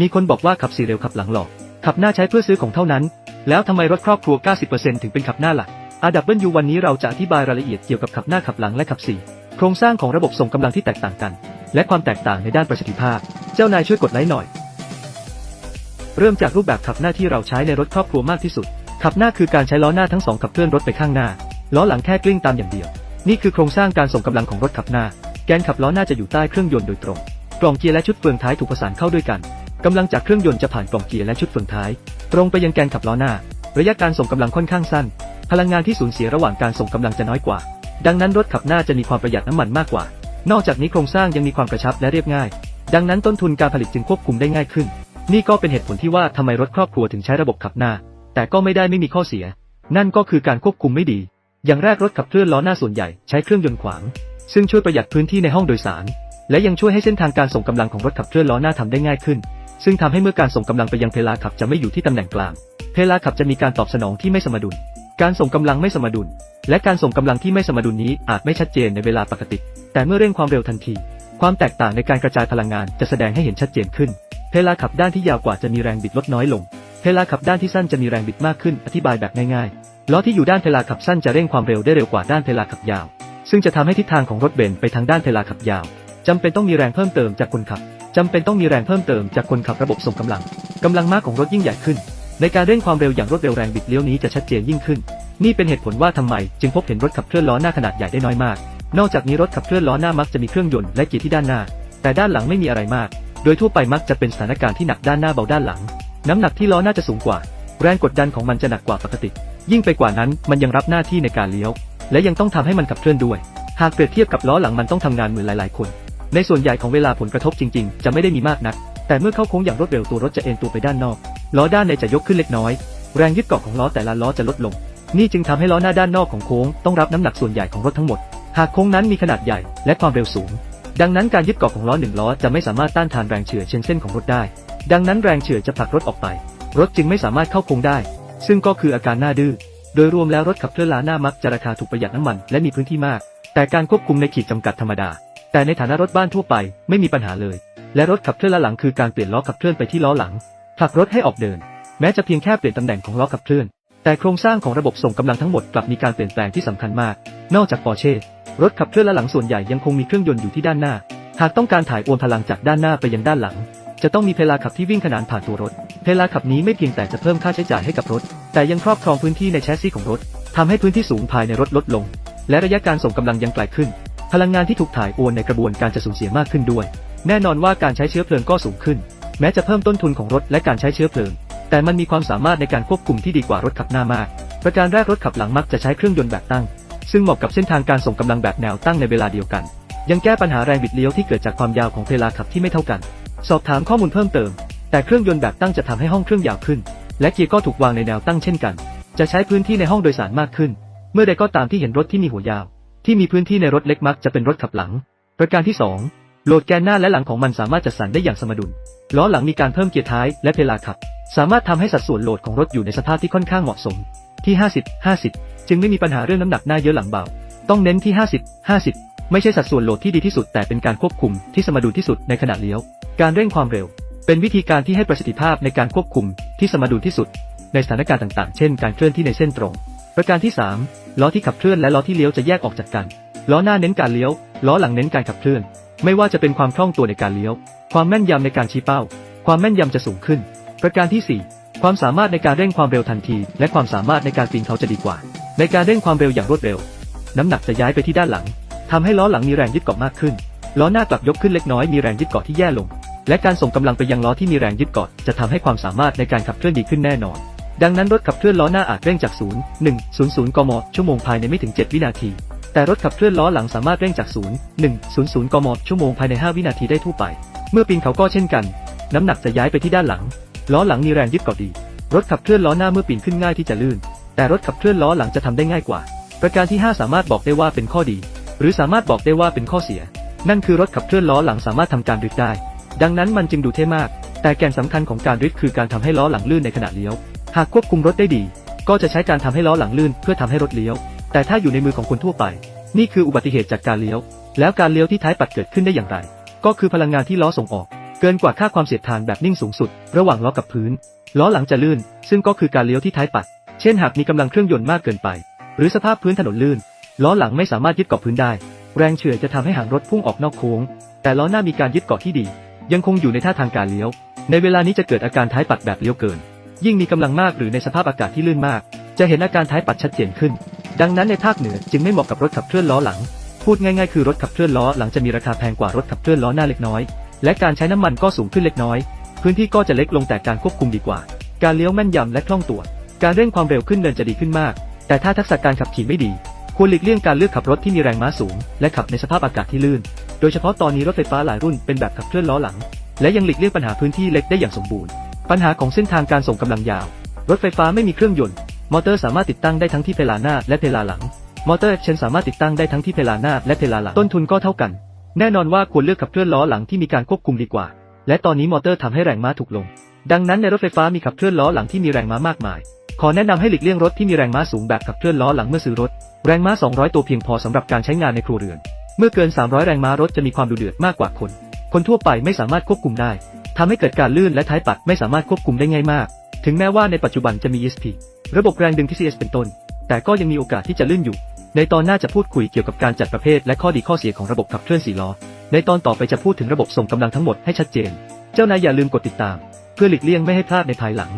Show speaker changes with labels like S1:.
S1: มีคนบอกว่าขับสี่เร็วขับหลังหลอก ขับหน้าใช้เพื่อซื้อของเท่านั้น แล้วทำไมรถครอบครัว 90%ถึงเป็นขับหน้าล่ะ RW วันนี้เราจะอธิบายรายละเอียดเกี่ยวกับขับหน้าขับหลังและขับสี่โครงสร้างของระบบส่งกำลังที่แตกต่างกัน และความแตกต่างในด้านประสิทธิภาพ เจ้านายช่วยกดไลค์หน่อย เริ่มจากรูปแบบขับหน้าที่เราใช้ในรถครอบครัวมากที่สุด ขับหน้าคือการใช้ล้อหน้าทั้งสองขับเคลื่อนรถไปข้างหน้า ล้อหลังแค่กลิ้งตามอย่างเดียว นี่คือโครงสร้างการส่งกำลังของรถขับหน้า แกนขับล้อหน้าจะอยู่ใต้เครื่องยนต์โดยตรง กล่องเกียร์และชุดเฟืองท้ายถูกประสานเข้าด้วยกัน กำลังจากเครื่องยนต์จะผ่านกล่องเกียร์และชุดเฟืองท้าย ตรงไปยังแกนขับล้อหน้า ระยะการส่งกำลังค่อนข้างสั้น พลังงานที่สูญเสียระหว่างการส่งกำลังจะน้อยกว่า ดังนั้นรถขับหน้าจะมีความประหยัดน้ำมันมากกว่า นอกจากนี้โครงสร้างยังมีความกระชับและเรียบง่าย ดังนั้นต้นทุนการผลิตจึงควบคุมได้ง่ายขึ้น นี่ก็เป็นเหตุผลที่ว่าทำไมรถครอบครัวถึงใช้ระบบขับหน้า แต่ก็ไม่ได้ไม่มีข้อเสีย นั่นก็คือการควบคุมไม่ดี อย่างแรกรถขับเคลื่อนล้อหน้าส่วนใหญ่ใช้เครื่องยนต์ขวาง ซึ่งช่วยประหยัดพื้นที่ในห้องโดยสาร และยังช่วยให้เส้นทางการส่งกำลังของรถขับเคลื่อนล้อหน้าทำได้ง่ายขึ้น ซึ่งทำให้เมื่อการส่งกำลังไปยังเพลาขับจะไม่อยู่ที่ตำแหน่งกลาง เพลาขับจะมีการตอบสนองที่ไม่สมดุล การส่งกำลังไม่สมดุล และการส่งกำลังที่ไม่สมดุลนี้อาจไม่ชัดเจนในเวลาปกติ แต่เมื่อเร่งความเร็วทันที ความแตกต่างในการกระจายพลังงานจะแสดงให้เห็นชัดเจนขึ้น เพลาขับด้านที่ยาวกว่าจะมีแรงบิดลดน้อยลง เพลาขับด้านที่สั้นจะมีแรงบิดมากขึ้น อธิบายแบบง่ายๆ ล้อที่อยู่ด้านเพลาขับสั้นจะเร่งความเร็วได้เร็วกว่าด้านเพลาขับยาว ซึ่งจะทำให้ทิศทางของรถเบนไปทางด้านเพลาขับยาวจำเป็นต้องมีแรงเพิ่มเติมจากคนขับ จำเป็นต้องมีแรงเพิ่มเติมจากคนขับระบบส่งกำลัง กำลังม้าของรถยิ่งใหญ่ขึ้น ในการเร่งความเร็วอย่างรวดเร็วแรงบิดเลี้ยวนี้จะชัดเจนยิ่งขึ้น นี่เป็นเหตุผลว่าทำไมจึงพบเห็นรถขับเคลื่อนล้อหน้าขนาดใหญ่ได้น้อยมาก นอกจากนี้รถขับเคลื่อนล้อหน้ามักจะมีเครื่องยนต์และเกียร์ที่ด้านหน้า แต่ด้านหลังไม่มีอะไรมาก โดยทั่วไปมักจะเป็นสถานการณ์ที่หนักด้านหน้าเบาด้านหลัง น้ำหนักที่ล้อหน้าจะสูงกว่า แรงกดดันของมันจะหนักกว่าปกติ ยิ่งไปกว่านั้นมันยังรับหน้าที่ในการเลี้ยว และยังต้องทำให้มันขับเคลื่อนด้วย หากเปรียบเทียบกับล้อหลังมันต้องทำงานเหมือนหลาย ๆ คน ในส่วนใหญ่ของเวลาผลกระทบจริงๆ จะไม่ได้มีมากนัก แต่เมื่อเข้าโค้งอย่างรวดเร็วตัวรถจะเอ็นตัวไปด้านนอก ล้อด้านในจะยกขึ้นเล็กน้อย แรงยึดเกาะของล้อแต่ละล้อจะลดลง นี่จึงทำให้ล้อหน้าด้านนอกของโค้งต้องรับน้ำหนักส่วนใหญ่ของรถทั้งหมด หากโค้งนั้นมีขนาดใหญ่และความเร็วสูง ดังนั้นการยึดเกาะของล้อหนึ่งล้อจะไม่สามารถต้านทานแรงเฉื่อยเช่นเส้นของรถได้ ดังนั้นแรงเฉื่อยจะผลักรถออกไป รถจึงไม่สามารถเข้าโค้งได้ ซึ่งก็คืออาการหน้าดื้อ โดยรวมแล้วรถขับเคลื่อนล้าหน้ามักจะราคาถูกประหยัดน้ำมันและมีพื้นที่มาก แต่การควบคุมในขีดจำกัดธรรมดา แต่ในฐานะรถบ้านทั่วไปไม่มีปัญหาเลย และรถขับเคลื่อนล้อหลังคือการเปลี่ยนล้อขับเคลื่อนไปที่ล้อหลังผลักรถให้ออกเดิน แม้จะเพียงแค่เปลี่ยนตำแหน่งของล้อขับเคลื่อน แต่โครงสร้างของระบบส่งกำลังทั้งหมดกลับมีการเปลี่ยนแปลงที่สำคัญมาก นอกจากปอร์เช่รถขับเคลื่อนล้อหลังส่วนใหญ่ยังคงมีเครื่องยนต์อยู่ที่ด้านหน้า หากต้องการถ่ายโอนพลังจากด้านหน้าไปยังด้านหลัง จะต้องมีเพลาขับที่วิ่งขนานผ่านตัวรถ เพลาขับนี้ไม่เพียงแต่จะเพิ่มค่าใช้จ่ายให้กับรถ แต่ยังครอบครองพื้นที่ในแชสซีของรถทำให้พื้นที่สูงภายในรถลดลง และระยะการส่งกำลังยังไกลขึ้น พลังงานที่ถูกถ่ายโอนในกระบวนการจะสูญเสียมากขึ้นด้วย แน่นอนว่าการใช้เชื้อเพลิงก็สูงขึ้น แม้จะเพิ่มต้นทุนของรถและการใช้เชื้อเพลิง แต่มันมีความสามารถในการควบคุมที่ดีกว่ารถขับหน้ามาก ประการแรกรถขับหลังมักจะใช้เครื่องยนต์แบบตั้ง ซึ่งเหมาะกับเส้นทางการส่งกำลังแบบแนวตั้งในเวลาเดียวกัน ยังแก้ปัญหาแรงบิดเลี้ยวที่เกิดจากความยาวของเพลาขับที่ไม่เท่ากัน สอบถามข้อมูลเพิ่มเติม แต่เครื่องยนต์แบบตั้งจะทำให้ห้องเครื่องยาวขึ้น และเกียร์ก็ถูกวางในแนวตั้งเช่นกัน จะใช้พื้นที่ในห้องโดยสารมากขึ้น เมื่อใดก็ตามที่เห็นรถที่มีหัวยาว ที่มีพื้นที่ในรถเล็กมักจะเป็นรถขับหลัง ประการที่ 2 โหลดแกนหน้าและหลังของมันสามารถจัดสรรได้อย่างสมดุล ล้อหลังมีการเพิ่มเกียร์ท้ายและเพลาขับ สามารถทำให้สัดส่วนโหลดของรถอยู่ในสภาพที่ค่อนข้างเหมาะสม ที่ 50 50 จึงไม่มีปัญหาเรื่องน้ำหนักหน้าเยอะหลังเบา ต้องเน้นที่ 50 50 ไม่ใช่สัดส่วนโหลดที่ดีที่สุดแต่เป็นการควบคุมที่สมดุลที่สุดในขณะเลี้ยว การเร่งความเร็ว เป็นวิธีการที่ให้ประสิทธิภาพในการควบคุมที่สมดุลที่สุด ในสถานการณ์ต่างๆ เช่น การเคลื่อนที่ในเส้นตรง ประการที่ 3 ล้อที่ขับเคลื่อนและล้อที่เลี้ยวจะแยกออกจากกัน ล้อหน้าเน้นการเลี้ยว ล้อหลังเน้นการขับเคลื่อน ไม่ว่าจะเป็นความคล่องตัวในการเลี้ยว ความแม่นยำในการชี้เป้า ความแม่นยำจะสูงขึ้น ประการที่ 4 ความสามารถในการเร่งความเร็วทันที และความสามารถในการปีนเขาจะดีกว่า ในการเร่งความเร็วอย่างรวดเร็ว น้ำหนักจะย้ายไปที่ด้านหลังทำให้ล้อหลังมีแรงยึดเกาะมากขึ้น ล้อหน้ากลับยกขึ้นเล็กน้อยมีแรงยึดเกาะที่แย่ลง และการส่งกำลังไปยังล้อที่มีแรงยึดเกาะจะทำให้ความสามารถในการขับเคลื่อนดีขึ้นแน่นอน ดังนั้นรถขับเคลื่อนล้อหน้าอาจเร่งจาก 0 1 0 0 กม ชั่วโมงภายในไม่ถึง 7 วินาที แต่รถขับเคลื่อนล้อหลังสามารถเร่งจาก 0 1 0 0 กม ชั่วโมงภายใน 5 วินาทีได้ทั่วไป เมื่อปีนเขาก็เช่นกัน น้ำหนักจะย้ายไปที่ด้านหลัง ล้อหลังมีแรงยึดเกาะดี รถขับเคลื่อนล้อหน้าเมื่อปีนขึ้นง่ายที่จะลื่น แต่รถขับเคลื่อนล้อหลังจะทำได้ง่ายกว่า ประการที่ 5 สามารถบอกได้ว่าเป็นข้อดี หรือสามารถบอกได้ว่าเป็นข้อเสีย นั่นคือรถขับเคลื่อนล้อหลังสามารถทำการดริฟต์ได้ ดังนั้นมันจึงดูเท่มาก แต่แกนสำคัญของการดริฟต์คือการทำให้ล้อหลังลื่นในขณะเลี้ยว หากควบคุมรถได้ดี ก็จะใช้การทำให้ล้อหลังลื่นเพื่อทำให้รถเลี้ยว แต่ถ้าอยู่ในมือของคนทั่วไป นี่คืออุบัติเหตุจากการเลี้ยว แล้วการเลี้ยวที่ท้ายปัดเกิดขึ้นได้อย่างไร ก็คือพลังงานที่ล้อส่งออก เกินกว่าค่าความเสียดทานแบบนิ่งสูงสุด ระหว่างล้อกับพื้น ล้อหลังจะลื่น ซึ่งก็คือการเลี้ยวที่ท้ายปัด เช่น หากมีกำลังเครื่องยนต์มากเกินไป หรือสภาพพื้นถนนลื่น ล้อหลังไม่สามารถยึดเกาะพื้นได้ แรงเฉื่อยจะทำให้หางรถพุ่งออกนอกโค้ง แต่ล้อหน้ามีการยึดเกาะที่ดี ยังคงอยู่ในท่าทางการเลี้ยว ในเวลานี้จะเกิดอาการท้ายปัดแบบเลี้ยวเกิน ยิ่งมีกำลังมากหรือในสภาพอากาศที่ลื่นมาก จะเห็นอาการท้ายปัดชัดเจนขึ้น ดังนั้นในภาคเหนือจึงไม่เหมาะกับรถขับเคลื่อนล้อหลัง พูดง่ายๆคือรถขับเคลื่อนล้อหลังจะมีราคาแพงกว่ารถขับเคลื่อนล้อหน้าเล็กน้อย และการใช้น้ำมันก็สูงขึ้นเล็กน้อย พื้นที่ก็จะเล็กลงแต่การควบคุมดีกว่า การเลี้ยวแม่นยำและคล่องตัว การเร่งความเร็วขึ้นเนินจะดีขึ้นมาก แต่ถ้าทักษะการขับขี่ไม่ดี ควรหลีกเลี่ยงการเลือกขับรถที่มีแรงม้าสูง และขับในสภาพอากาศที่ลื่น โดยเฉพาะตอนนี้รถไฟฟ้าหลายรุ่นเป็นแบบขับเคลื่อนล้อหลัง และยังหลีกเลี่ยงปัญหาพื้นที่เล็กได้อย่างสมบูรณ์ ปัญหาของเส้นทางการส่งกำลังยาว รถไฟฟ้าไม่มีเครื่องยนต์ มอเตอร์สามารถติดตั้งได้ทั้งที่เพลาหน้าและเพลาหลัง มอเตอร์เชนสามารถติดตั้งได้ทั้งที่เพลาหน้าและเพลาหลัง ต้นทุนก็เท่ากัน แน่นอนว่าควรเลือกขับเคลื่อนล้อหลังที่มีการควบคุมดีกว่า และตอนนี้มอเตอร์ทำให้แรงม้าถูกลง ดังนั้นในรถไฟฟ้ามีขับเคลื่อนล้อหลังที่มีแรงม้ามากมาย ขอแนะนำให้หลีกเลี่ยงรถที่มีแรงม้าสูงแบบขับเคลื่อนล้อหลังเมื่อซื้อรถ แรงม้า 200 ตัวเพียงพอสำหรับการใช้งานในครัวเรือน เมื่อเกิน 300 แรงม้ารถจะมีความดุเดือดมากกว่าคน คนทั่วไปไม่สามารถควบคุมได้ ทำให้เกิดการลื่นและท้ายปัดไม่สามารถควบคุมได้ง่ายมาก ถึงแม้ว่าในปัจจุบันจะมี ESP ระบบแรงดึง TCS เป็นต้น แต่ก็ยังมีโอกาสที่จะลื่นอยู่ ในตอนหน้าจะพูดคุยเกี่ยวกับการจัดประเภทและข้อดีข้อเสียของระบบขับเคลื่อนสี่ล้อ ในตอนต่อไปจะพูดถึงระบบส่งกำลังทั้งหมดให้ชัดเจน เจ้านายอย่าลืมกดติดตาม เพื่อหลีกเลี่ยงไม่ให้พลาดในภายหลัง